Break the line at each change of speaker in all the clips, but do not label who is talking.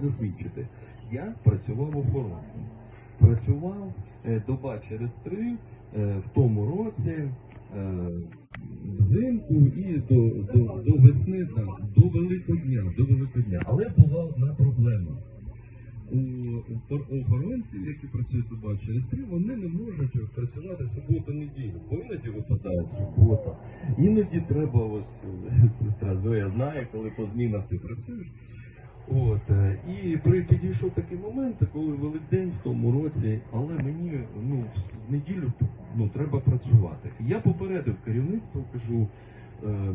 засвідчити. Я працював охоронцем. Працював е, доба через три е, в тому році. е, Взимку і до, до, до весни, до Великого дня, до Великого дня. Але була одна проблема. У охоронців, які працюють доба через три, вони не можуть працювати суботу неділю, бо іноді випадає субота. Іноді треба ось сестра Зоя знає, коли по змінах ти працюєш. От е, і при підійшов такий момент, коли Великдень в тому році, але мені ну в неділю ну треба працювати. Я попередив керівництво, кажу. Е,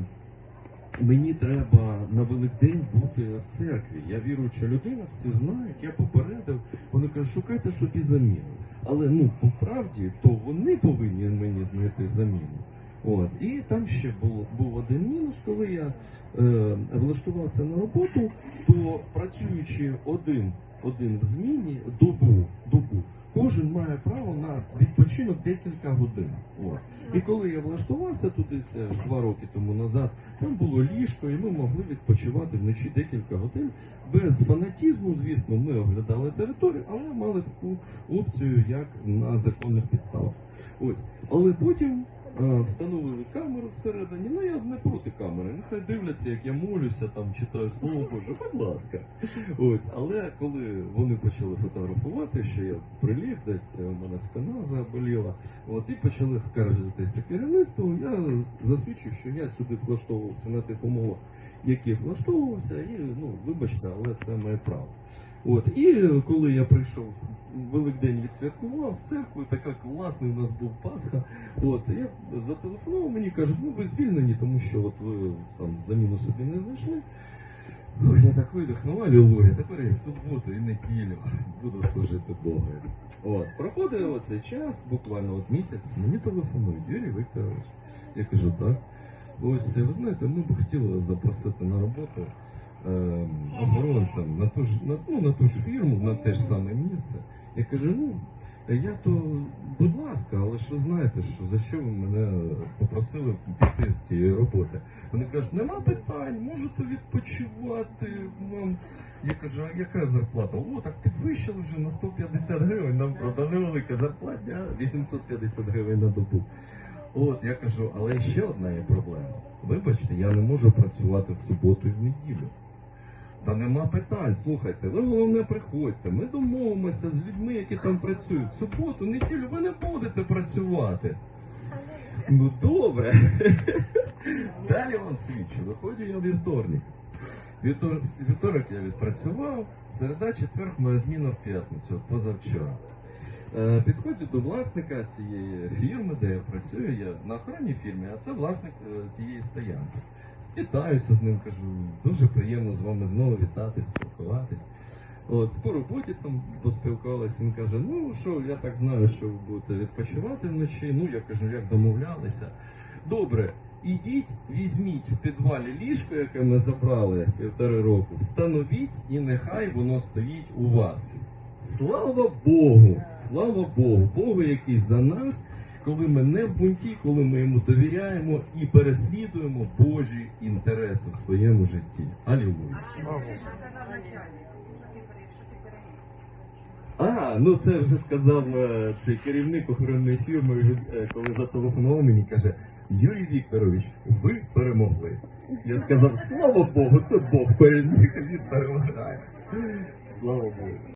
Мені треба на Великдень бути в церкві. Я віруюча людина, всі знають, я попередив. Вони кажуть, шукайте собі заміну. Але ну по правді, то вони повинні мені знайти заміну. От і там ще був, був один мінус, коли я е, влаштувався на роботу, то працюючи один, один в зміні добу, добу, кожен має право на відпочинок декілька годин. От. І коли я влаштувався туди, це ж два роки тому назад, там було ліжко, і ми могли відпочивати вночі декілька годин. Без фанатізму, звісно, ми оглядали територію, але мали таку опцію, як на законних підставах. Ось. Але потім встановили камеру всередині. Ну я не проти камери. Нехай дивляться, як я молюся, там читаю слово Боже, будь ласка. Ось, але коли вони почали фотографувати, що я приліг, десь е, у мене спина заболіла, от і почали скаржитися керівництву, я засвідчив, що я сюди влаштовувався на тих умовах, яких влаштовувався, і ну вибачте, але це моє право. От і коли я прийшов Великдень відсвяткував в церкву, така класний у нас був Пасха. От я зателефонував мені, кажуть, ну ви звільнені, тому що от ви сам заміну собі не знайшли. Я так видихнув, алілуя, тепер я суботу і неділю буду служити Богу. От, проходив оцей час, буквально от місяць, мені телефонують, Юрій Вікторович. Я кажу, так. Ось, ви знаєте, ми б хотіли вас запросити на роботу е, охоронцем на ту ж на, ну, на ту ж фірму, на те ж саме місце. Я кажу, ну я то, будь ласка, але ж ви знаєте, що за що ви мене попросили піти з тієї роботи. Вони кажуть, нема питань, можете відпочивати вам. Я кажу, а яка зарплата? О, так підвищили вже на 150 гривень. Нам правда невелика зарплата, 850 гривень на добу. От я кажу, але ще одна є проблема. Вибачте, я не можу працювати в суботу і в неділю. Та нема питань. Слухайте, ви головне приходьте. Ми домовимося з людьми, які там працюють. В суботу, неділю ви не будете працювати. Ну добре. Далі вам свідчу. Виходжу я вівторник. Вівторок я відпрацював, середа, четверг, моя зміна в п'ятницю, позавчора. Е, Підходжу до власника цієї фірми, де я працюю, я на охоронній фірмі, а це власник е, тієї стоянки. Вітаюся з ним, кажу, дуже приємно з вами знову вітатись, спілкуватись. От, по роботі там поспілкувалися, він каже, ну що, я так знаю, що ви будете відпочивати вночі. Ну, я кажу, як домовлялися. Добре, ідіть, візьміть в підвалі ліжко, яке ми забрали півтори року, встановіть і нехай воно стоїть у вас. Слава Богу! Слава Богу! Богу, який за нас, коли ми не в бунті, коли ми йому довіряємо і переслідуємо Божі інтереси в своєму житті. Алілуя! А, ну це вже сказав е, цей керівник охоронної фірми, е, коли зателефонував мені, каже: Юрій Вікторович, ви перемогли. Я сказав, слава Богу, це Бог переміг, він перемагає. Слава Богу.